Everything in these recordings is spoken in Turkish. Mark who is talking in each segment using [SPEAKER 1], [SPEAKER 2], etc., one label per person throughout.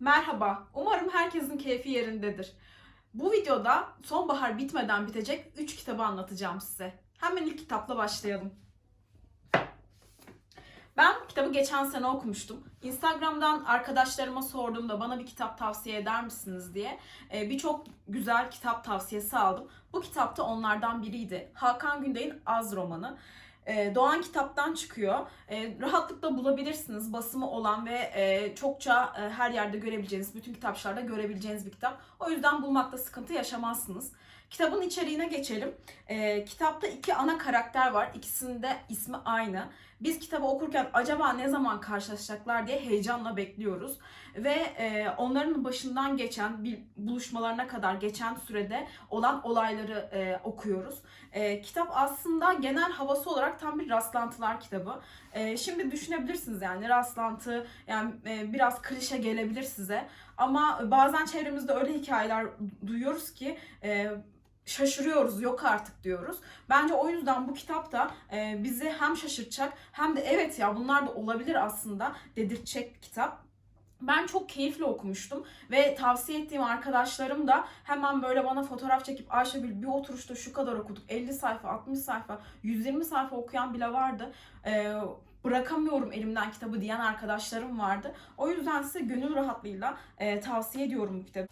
[SPEAKER 1] Merhaba, umarım herkesin keyfi yerindedir. Bu videoda sonbahar bitmeden bitecek 3 kitabı anlatacağım size. Hemen ilk kitapla başlayalım. Ben kitabı geçen sene okumuştum. Instagram'dan arkadaşlarıma sorduğumda bana bir kitap tavsiye eder misiniz diye e, birçok güzel kitap tavsiyesi aldım. Bu kitap da onlardan biriydi. Hakan Günday'ın Az romanı. E, Doğan kitaptan çıkıyor. E, rahatlıkla bulabilirsiniz. Basımı olan ve e, çokça her yerde görebileceğiniz, bütün kitapçılarda görebileceğiniz bir kitap. O yüzden bulmakta sıkıntı yaşamazsınız. Kitabın içeriğine geçelim. E, kitapta iki ana karakter var. İkisinin de ismi aynı. Biz kitabı okurken acaba ne zaman karşılaşacaklar diye heyecanla bekliyoruz. Ve e, onların başından geçen, bir buluşmalarına kadar geçen sürede olan olayları e, okuyoruz. E, kitap aslında genel havası olarak tam bir rastlantılar kitabı. E, şimdi düşünebilirsiniz yani rastlantı, yani e, biraz klişe gelebilir size. Ama bazen çevremizde öyle hikayeler duyuyoruz ki e, şaşırıyoruz yok artık diyoruz. Bence o yüzden bu kitap da e, bizi hem şaşırtacak hem de evet ya bunlar da olabilir aslında dedirtecek kitap. Ben çok keyifli okumuştum ve tavsiye ettiğim arkadaşlarım da hemen böyle bana fotoğraf çekip Ayşegül bir oturuşta şu kadar okuduk 50 sayfa 60 sayfa 120 sayfa okuyan bile vardı. Ee, bırakamıyorum elimden kitabı diyen arkadaşlarım vardı. O yüzden size gönül rahatlığıyla e, tavsiye ediyorum bu kitabı.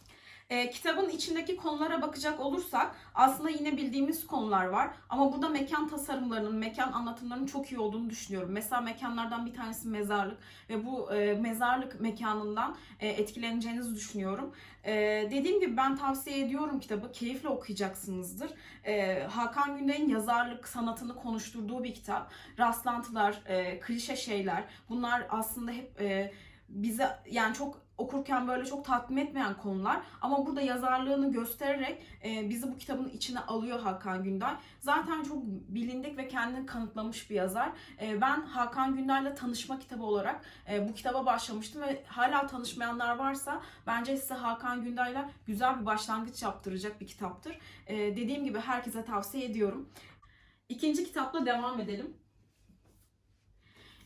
[SPEAKER 1] E, kitabın içindeki konulara bakacak olursak aslında yine bildiğimiz konular var. Ama burada mekan tasarımlarının, mekan anlatımlarının çok iyi olduğunu düşünüyorum. Mesela mekanlardan bir tanesi mezarlık ve bu e, mezarlık mekanından e, etkileneceğinizi düşünüyorum. E, dediğim gibi ben tavsiye ediyorum kitabı. Keyifle okuyacaksınızdır. E, Hakan Günday'ın yazarlık sanatını konuşturduğu bir kitap. Rastlantılar, e, klişe şeyler bunlar aslında hep e, bize yani çok okurken böyle çok tatmin etmeyen konular ama burada yazarlığını göstererek e, bizi bu kitabın içine alıyor Hakan Günday. Zaten çok bilindik ve kendini kanıtlamış bir yazar. E, ben Hakan Günday'la tanışma kitabı olarak e, bu kitaba başlamıştım ve hala tanışmayanlar varsa bence size Hakan Günday'la güzel bir başlangıç yaptıracak bir kitaptır. E, dediğim gibi herkese tavsiye ediyorum. İkinci kitapla devam edelim.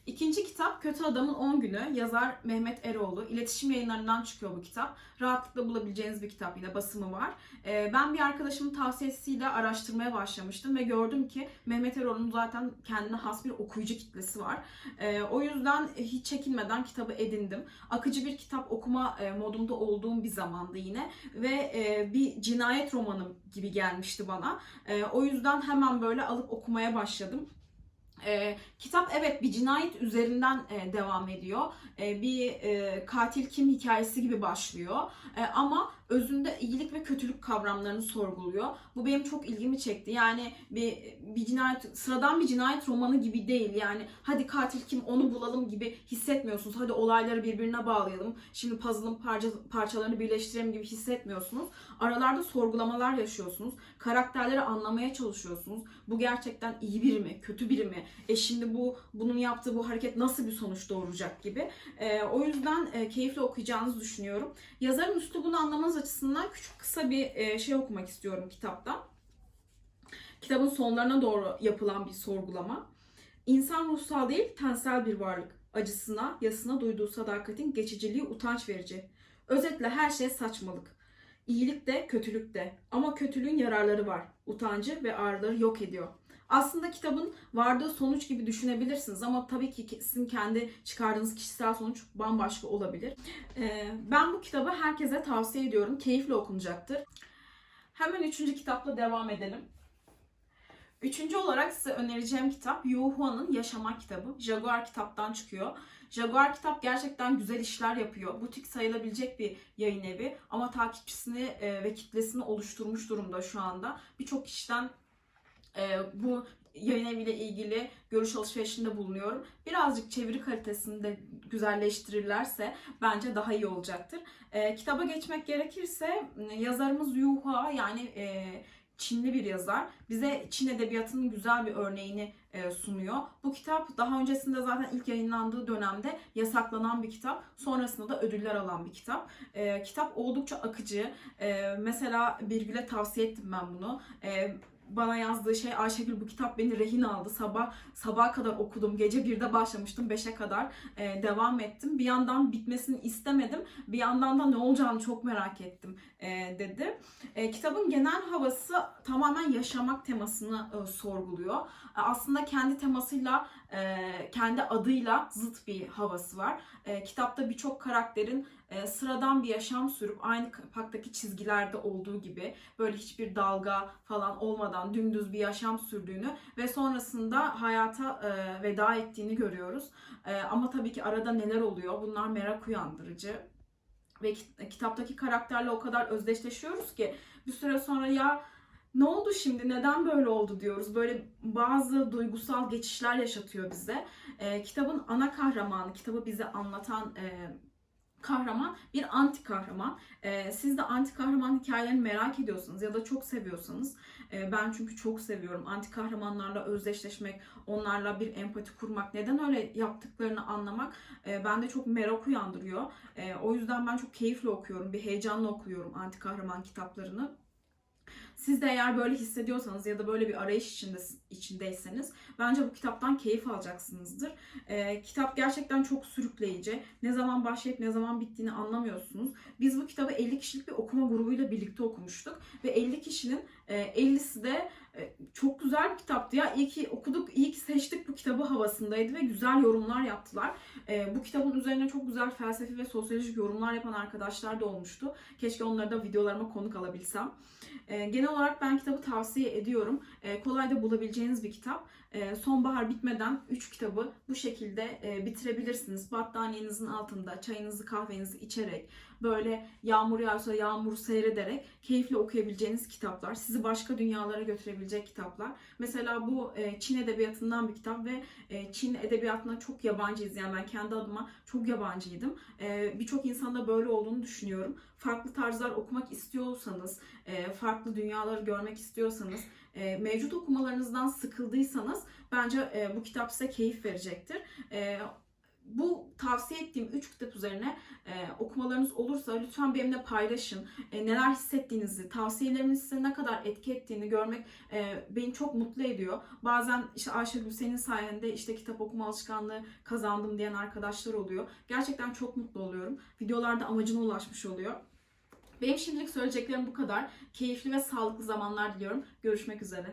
[SPEAKER 1] İkinci kitap Kötü Adamın 10 Günü. Yazar Mehmet Eroğlu. İletişim yayınlarından çıkıyor bu kitap. Rahatlıkla bulabileceğiniz bir kitap yine basımı var. Ee, ben bir arkadaşımın tavsiyesiyle araştırmaya başlamıştım ve gördüm ki Mehmet Eroğlu'nun zaten kendine has bir okuyucu kitlesi var. Ee, o yüzden hiç çekinmeden kitabı edindim. Akıcı bir kitap okuma e, modunda olduğum bir zamandı yine ve e, bir cinayet romanı gibi gelmişti bana. E, o yüzden hemen böyle alıp okumaya başladım. E, kitap evet bir cinayet üzerinden e, devam ediyor. E, bir e, katil kim hikayesi gibi başlıyor. E, ama özünde iyilik ve kötülük kavramlarını sorguluyor. Bu benim çok ilgimi çekti. Yani bir, bir cinayet, sıradan bir cinayet romanı gibi değil. Yani hadi katil kim onu bulalım gibi hissetmiyorsunuz. Hadi olayları birbirine bağlayalım. Şimdi puzzle'ın parça, parçalarını birleştirelim gibi hissetmiyorsunuz. Aralarda sorgulamalar yaşıyorsunuz. Karakterleri anlamaya çalışıyorsunuz. Bu gerçekten iyi biri mi, kötü biri mi? E şimdi bu bunun yaptığı bu hareket nasıl bir sonuç doğuracak gibi. E, o yüzden e, keyifli okuyacağınızı düşünüyorum. Yazarın üslubunu anlamanız açısından küçük kısa bir e, şey okumak istiyorum kitaptan. Kitabın sonlarına doğru yapılan bir sorgulama. İnsan ruhsal değil, tensel bir varlık. Acısına, yasına duyduğu sadakatin geçiciliği utanç verici. Özetle her şey saçmalık. İyilik de, kötülük de. Ama kötülüğün yararları var. Utancı ve ağrıları yok ediyor. Aslında kitabın vardığı sonuç gibi düşünebilirsiniz ama tabii ki sizin kendi çıkardığınız kişisel sonuç bambaşka olabilir. Ee, ben bu kitabı herkese tavsiye ediyorum. Keyifle okunacaktır. Hemen üçüncü kitapla devam edelim. Üçüncü olarak size önereceğim kitap Yu Hua'nın Yaşamak kitabı. Jaguar kitaptan çıkıyor. Jaguar kitap gerçekten güzel işler yapıyor. Butik sayılabilecek bir yayın evi ama takipçisini e, ve kitlesini oluşturmuş durumda şu anda. Birçok kişiden e, bu yayın eviyle ilgili görüş alışverişinde bulunuyorum. Birazcık çeviri kalitesini de güzelleştirirlerse bence daha iyi olacaktır. E, kitaba geçmek gerekirse yazarımız Yuhua yani Çinli bir yazar. Bize Çin edebiyatının güzel bir örneğini e, sunuyor. Bu kitap daha öncesinde zaten ilk yayınlandığı dönemde yasaklanan bir kitap. Sonrasında da ödüller alan bir kitap. E, kitap oldukça akıcı. E, mesela Birgül'e tavsiye ettim ben bunu. Bana yazdığı şey Ayşegül bu kitap beni rehin aldı. Sabah sabaha kadar okudum. Gece 1'de başlamıştım. 5'e kadar e, devam ettim. Bir yandan bitmesini istemedim. Bir yandan da ne olacağını çok merak ettim e, dedi. E, kitabın genel havası tamamen yaşamak temasını e, sorguluyor. E, aslında kendi temasıyla, e, kendi adıyla zıt bir havası var. E, kitapta birçok karakterin sıradan bir yaşam sürüp aynı kapaktaki çizgilerde olduğu gibi böyle hiçbir dalga falan olmadan dümdüz bir yaşam sürdüğünü ve sonrasında hayata veda ettiğini görüyoruz. Ama tabii ki arada neler oluyor bunlar merak uyandırıcı. Ve kit- kitaptaki karakterle o kadar özdeşleşiyoruz ki bir süre sonra ya ne oldu şimdi neden böyle oldu diyoruz. Böyle bazı duygusal geçişler yaşatıyor bize. E, kitabın ana kahramanı, kitabı bize anlatan e, kahraman bir anti kahraman. Ee, siz de anti kahraman hikayelerini merak ediyorsanız ya da çok seviyorsanız e, ben çünkü çok seviyorum. Anti kahramanlarla özdeşleşmek, onlarla bir empati kurmak, neden öyle yaptıklarını anlamak e, bende çok merak uyandırıyor. E, o yüzden ben çok keyifle okuyorum, bir heyecanla okuyorum anti kahraman kitaplarını. Siz de eğer böyle hissediyorsanız ya da böyle bir arayış içinde, içindeyseniz bence bu kitaptan keyif alacaksınızdır. Ee, kitap gerçekten çok sürükleyici. Ne zaman başlayıp ne zaman bittiğini anlamıyorsunuz. Biz bu kitabı 50 kişilik bir okuma grubuyla birlikte okumuştuk. Ve 50 kişinin e, 50'si de e, çok güzel bir kitaptı ya. İyi ki okuduk, iyi ki seçtik bu kitabı havasındaydı ve güzel yorumlar yaptılar. E, bu kitabın üzerine çok güzel felsefi ve sosyolojik yorumlar yapan arkadaşlar da olmuştu. Keşke onları da videolarıma konuk alabilsem. E, genel olarak ben kitabı tavsiye ediyorum. E, kolay da bulabileceğiniz bir kitap. E, sonbahar bitmeden 3 kitabı bu şekilde e, bitirebilirsiniz. Battaniyenizin altında çayınızı kahvenizi içerek böyle yağmur yağsa yağmur seyrederek keyifle okuyabileceğiniz kitaplar. Sizi başka dünyalara götürebilecek kitaplar. Mesela bu e, Çin edebiyatından bir kitap ve e, Çin edebiyatına çok yabancıyız. Yani ben kendi adıma çok yabancıydım. Birçok insanda böyle olduğunu düşünüyorum. Farklı tarzlar okumak istiyorsanız, farklı dünyaları görmek istiyorsanız, e, mevcut okumalarınızdan sıkıldıysanız bence e, bu kitap size keyif verecektir. E, bu tavsiye ettiğim 3 kitap üzerine e, okumalarınız olursa lütfen benimle paylaşın. E, neler hissettiğinizi, tavsiyelerimin size ne kadar etki ettiğini görmek e, beni çok mutlu ediyor. Bazen işte Ayşegül senin sayende işte kitap okuma alışkanlığı kazandım diyen arkadaşlar oluyor. Gerçekten çok mutlu oluyorum. Videolarda amacına ulaşmış oluyor. Benim şimdilik söyleyeceklerim bu kadar. Keyifli ve sağlıklı zamanlar diliyorum. Görüşmek üzere.